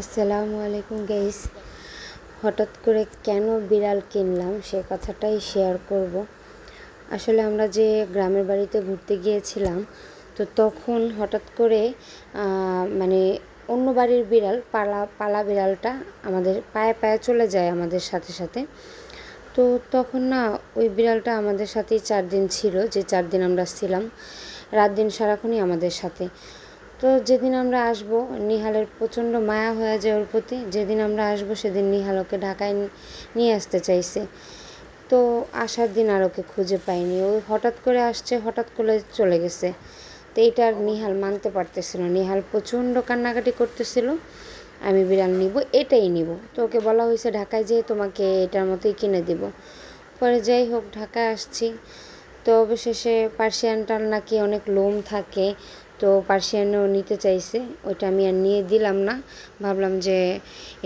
আসসালামু আলাইকুম গাইস হঠাৎ করে কেন বিড়াল কিনলাম? সে কথাটাই শেয়ার করব। আসলে আমরা যে গ্রামের বাড়িতে ঘুরতে গিয়েছিলাম, তো তখন হঠাৎ করে মানে অন্য বাড়ির বিড়াল, পালা পালা বিড়ালটা আমাদের পায়ে পায়ে চলে যায় আমাদের সাথে সাথে। তো তখন না, ওই বিড়ালটা আমাদের সাথেই চার দিন ছিল, যে চার দিন আমরা ছিলাম। রাত দিন সারাক্ষণই আমাদের সাথে। তো যেদিন আমরা আসব, নিহালের প্রচণ্ড মায়া হয়ে যায় ওর প্রতি। যেদিন আমরা আসব, সেদিন নিহাল ওকে ঢাকায় নিয়ে আসতে চাইছে। তো আসার দিন আর ওকে খুঁজে পাইনি। ও হঠাৎ করে আসছে, হঠাৎ করে চলে গেছে। তো এইটা আর নিহাল মানতে পারতেছিল। নিহাল প্রচণ্ড কান্নাকাটি করতেছিল, আমি বিড়াল নিব, এটাই নিব। তো ওকে বলা হয়েছে, ঢাকায় যেয়ে তোমাকে এটার মতোই কিনে দিব। পরে যাই হোক, ঢাকায় আসছি। তো অবশেষে পার্সিয়ানটার নাকি অনেক লোম থাকে। তো পার্সিয়ানও নিতে চাইছে, ওইটা আমি আর নিয়ে দিলাম না। ভাবলাম যে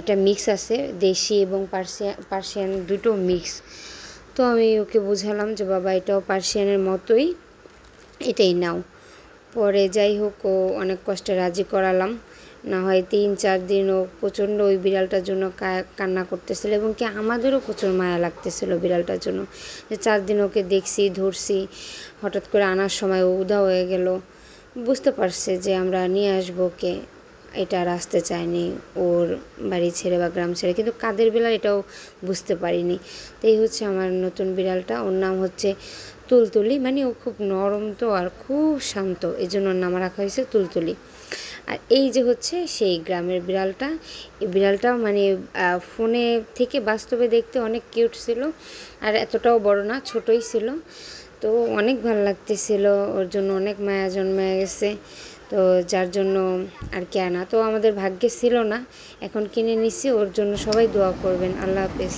এটা মিক্স আছে, দেশি এবং পার্সিয়ান পার্সিয়ান দুটো মিক্স তো আমি ওকে বুঝালাম যে, বাবা, এটাও পার্সিয়ানের মতোই, এটাই নাও। পরে যাই হোক, ও অনেক কষ্টে রাজি করালাম। না হয় তিন চার দিন ও প্রচণ্ড ওই বিড়ালটার জন্য কান্না করতেছিল এবং কি আমাদেরও প্রচুর মায়া লাগতেছিল বিড়ালটার জন্য। যে চার দিন ওকে দেখছি, ধরছি, হঠাৎ করে আনার সময় ও উধাও হয়ে গেল। বুঝতে পারছে যে আমরা নিয়ে আসব কে, এটা আর আসতে চায়নি, ওর বাড়ি ছেড়ে বা গ্রাম ছেড়ে, কিন্তু কাদের বিড়াল এটাও বুঝতে পারিনি। তো এই হচ্ছে আমার নতুন বিড়ালটা, ওর নাম হচ্ছে তুলতুলি মানে ও খুব নরম তো আর খুব শান্ত এই জন্য ওর নাম রাখা হয়েছে তুলতুলি। আর এই যে হচ্ছে সেই গ্রামের বিড়ালটা, এই বিড়ালটা মানে ফোনে থেকে বাস্তবে দেখতে অনেক কিউট ছিল, আর এতটাও বড় না, ছোটই ছিল। তো অনেক ভালো লাগতেছিল, ওর জন্য অনেক মায়া জন্মে গেছে, তো যার জন্য আর কি আনা। তো আমাদের ভাগ্যে ছিল না, এখন কিনে নিছি, ওর জন্য সবাই দোয়া করবেন। আল্লাহ হাফেজ।